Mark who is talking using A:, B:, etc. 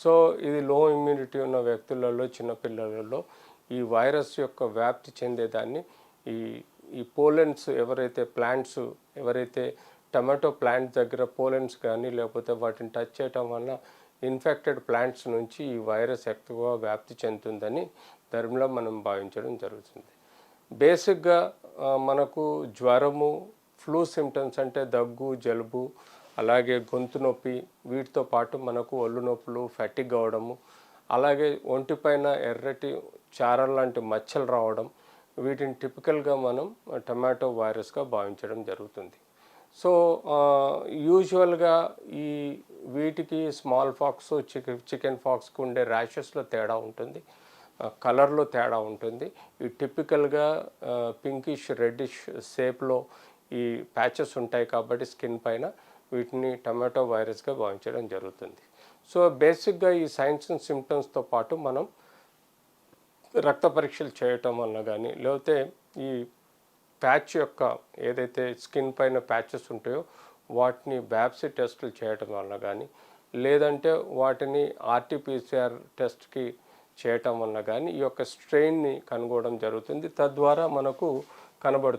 A: So ఇది లో immunity ఉన్న వ్యక్తులలో చిన్నపిల్లలలో ఈ వైరస్ యొక్క వ్యాప్తి చెందేదాన్ని ఈ ఈ పోలెన్స్ ఎవరైతే ప్లాంట్స్ ఎవరైతే టమాటో ప్లాంట్ దగ్గర పోలెన్స్ కానీ లేకపోతే వాటిని టచ్ చేయటం వల్ల ఇన్ఫెక్టెడ్ ప్లాంట్స్ నుంచి ఈ వైరస్ ఎక్కువగా వ్యాప్తి చెందుతుందని ధర్మంలో మనం భావించడం జరుగుతుంది. బేసిక్గా మనకు జ్వరము ఫ్లూ సిమ్టమ్స్ అంటే దగ్గు జలుబు అలాగే గొంతు నొప్పి వీటితో పాటు మనకు ఒళ్ళు నొప్పులు ఫ్యాటిక్ అవడము అలాగే ఒంటిపైన ఎర్రటి చారల్ లాంటి మచ్చలు రావడం వీటిని టిపికల్గా మనం టమాటో వైరస్గా భావించడం జరుగుతుంది. సో యూజువల్గా ఈ వీటికి స్మాల్ ఫాక్స్ చికెన్ చికెన్ ఫాక్స్కి ఉండే ర్యాషెస్లో తేడా ఉంటుంది. కలర్లో తేడా ఉంటుంది. ఈ టిపికల్గా పింకిష్ రెడ్డిష్ షేప్లో ఈ ప్యాచెస్ ఉంటాయి కాబట్టి స్కిన్ పైన వీటిని టమాటో వైరస్గా భావించడం జరుగుతుంది. సో బేసిక్గా ఈ సైన్స్ అండ్ సిమ్టమ్స్తో పాటు మనం రక్త పరీక్షలు చేయటం వల్ల కానీ లేకపోతే ఈ ప్యాచ్ యొక్క ఏదైతే స్కిన్ పైన ప్యాచెస్ ఉంటాయో వాటిని బ్యాప్సీ టెస్టులు చేయటం వల్ల కానీ లేదంటే వాటిని ఆర్టీపీసీఆర్ టెస్ట్కి చేయటం వల్ల కానీ ఈ యొక్క స్ట్రెయిన్ని కనుగొనడం జరుగుతుంది. తద్వారా మనకు కనబడుతుంది.